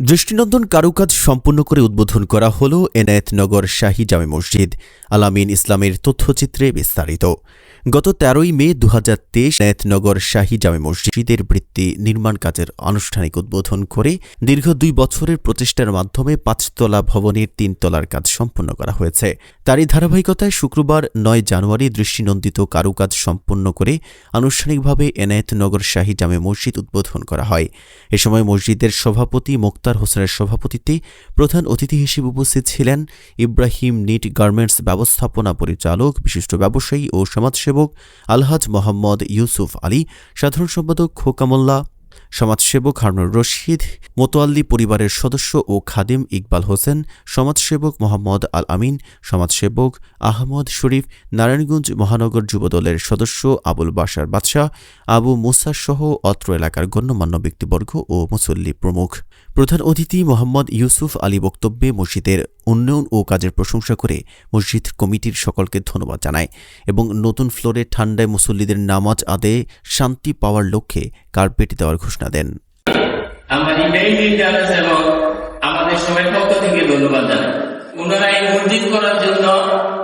দৃষ্টিনন্দন কারুকাজ সম্পূর্ণ করে উদ্বোধন করা হল এনায়েতনগর শাহী জামে মসজিদ, আলামিন ইসলামের তথ্যচিত্রে বিস্তারিত। গত তেরোই মে দু হাজার তেইশ এনায়েতনগর শাহী জামে মসজিদের বৃত্তি নির্মাণ কাজের আনুষ্ঠানিক উদ্বোধন করে দীর্ঘ দুই বছরের প্রচেষ্টার মাধ্যমে পাঁচতলা ভবনের তিনতলার কাজ সম্পন্ন করা হয়েছে। তারই ধারাবাহিকতায় শুক্রবার নয় জানুয়ারি দৃষ্টিনন্দিত কারুকাজ সম্পন্ন করে আনুষ্ঠানিকভাবে এনায়েতনগর শাহী জামে মসজিদ উদ্বোধন করা হয়। এ সময় মসজিদের সভাপতি মোক্তার হোসেনের সভাপতিত্বে প্রধান অতিথি হিসেবে উপস্থিত ছিলেন ইব্রাহিম নিট গার্মেন্টস ব্যবস্থাপনা পরিচালক, বিশিষ্ট ব্যবসায়ী ও সমাজসেবক আলহাজ মোহাম্মদ ইউসুফ আলী, সাধারণ সম্পাদক খোকামোল্লা সমাজসেবক হারনুর রশিদ, মোতোয়াল্লি পরিবারের সদস্য ও খাদিম ইকবাল হোসেন, সমাজসেবক মোহাম্মদ আল আমিন সমাজসেবক আহমদ শরীফ, নারায়ণগঞ্জ মহানগর যুবদলের সদস্য আবুল বাসার বাদশাহ, আবু মুসাসহ অত্র এলাকার গণ্যমান্য ব্যক্তিবর্গ ও মুসল্লি প্রমুখ। প্রধান অতিথি মোহাম্মদ ইউসুফ আলী বক্তব্যে মসজিদের উন্নয়ন ও কাজের প্রশংসা করে মসজিদ কমিটির সকলকে ধন্যবাদ জানায় এবং নতুন ফ্লোরে ঠান্ডায় মুসল্লিদের নামাজ আদায়ে শান্তি পাওয়ার লক্ষ্যে কার্পেট দেওয়ার ঘোষণা দেন। ওনারা এই মসজিদ করার জন্য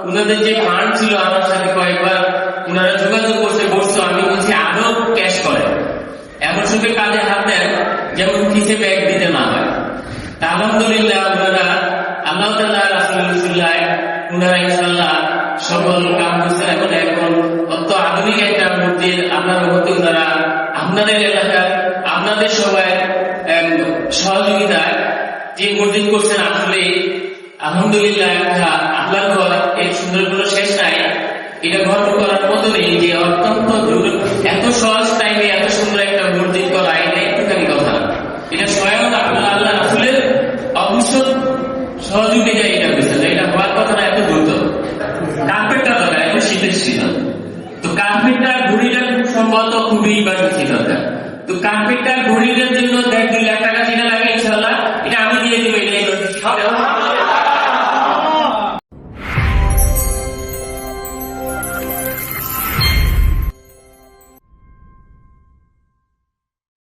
ওনাদের যে ফান্ড ছিল আমার সাথে কয়েকবার ওনারা যোগাযোগ আমি বলছি আরও ক্যাশ করে এমন সঙ্গে কাজে হাত দেন যেমন কিসে ব্যাগ দিতে সবাই যে করছেন ঘর। শেষ এটা গর্ব করার যে অত্যন্ত এত সহজ টাইমে এত সুন্দর একটা মসজিদ করা এটা একটুখানি কথা না। এটা স্বয়ং আপনার আল্লাহ রাসুলের অবশ্যই সহযোগিতা এটা এত দরকার, এখন শীতের তো সম্ভবত খুবই ইমার্জেন্সি দরকার। তো কার্পেটটা ঘুড়িটার জন্য